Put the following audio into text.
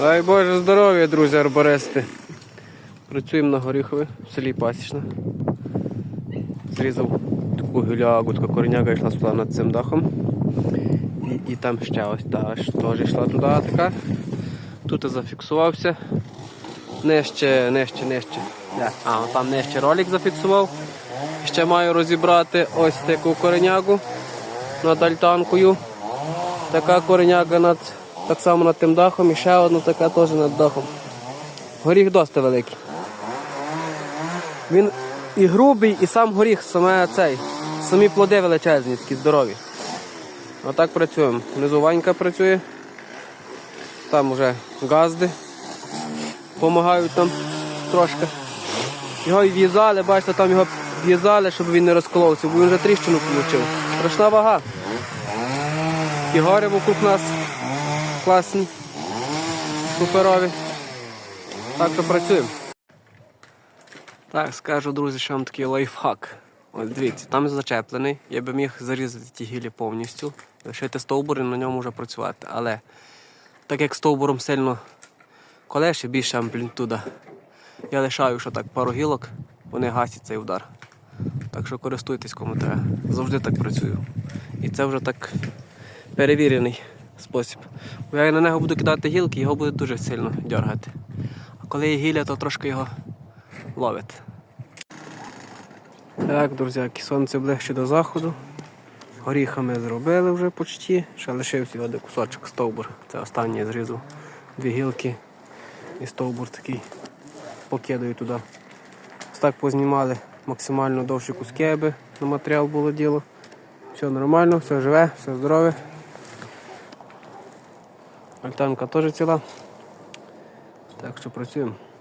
Дай Боже здоров'я, друзі, арбористи. Працюємо на горіхові в селі Пасічна. Зрізав таку гілягу, така корняга йшла сюди над цим дахом. І, і там ще ось та теж йшла туди така. Тут я зафіксувався. Нижче, нижче, нижче. А, там нижче ролик зафіксував. Ще маю розібрати ось таку коренягу над альтанкою. Така кореняга над, так само над тим дахом і ще одна така теж над дахом. Горіх досить великий. Він і грубий, і сам горіх, саме цей. Самі плоди величезні, такі здорові. Отак працюємо. Внизу Ванька працює. Там вже газди допомагають нам трошки. Його і в'язали, бачите, там його в'язали, щоб він не розколовся, бо він вже тріщину отримав. Страшна вага. І гори вокруг нас класні, суперові. Так що працюємо. Так, скажу, друзі, що вам такий лайфхак. Ось дивіться, там зачеплений. Я би міг зарізати ті гілі повністю, лишити стовбур і на ньому вже працювати. Але так як стовбуром сильно колеше, більше амплітуда, я лишаю, що так пару гілок, вони гасять цей удар. Так що користуйтесь кому треба. Завжди так працюю. І це вже так перевірений спосіб. Бо я на нього буду кидати гілки, його буде дуже сильно дергати. А коли є гілля, то трошки його ловить. Так, друзяки, сонце ближче до заходу. Горіха ми зробили вже почти. Ще лишився один кусочок стовбур. Це останнє зрізав. Дві гілки і стовбур такий. Покидаю туди. Ось так познімали максимально довші куски, аби на матеріал було діло. Все нормально, все живе, все здорове. Альтанка теж ціла. Так що працюємо.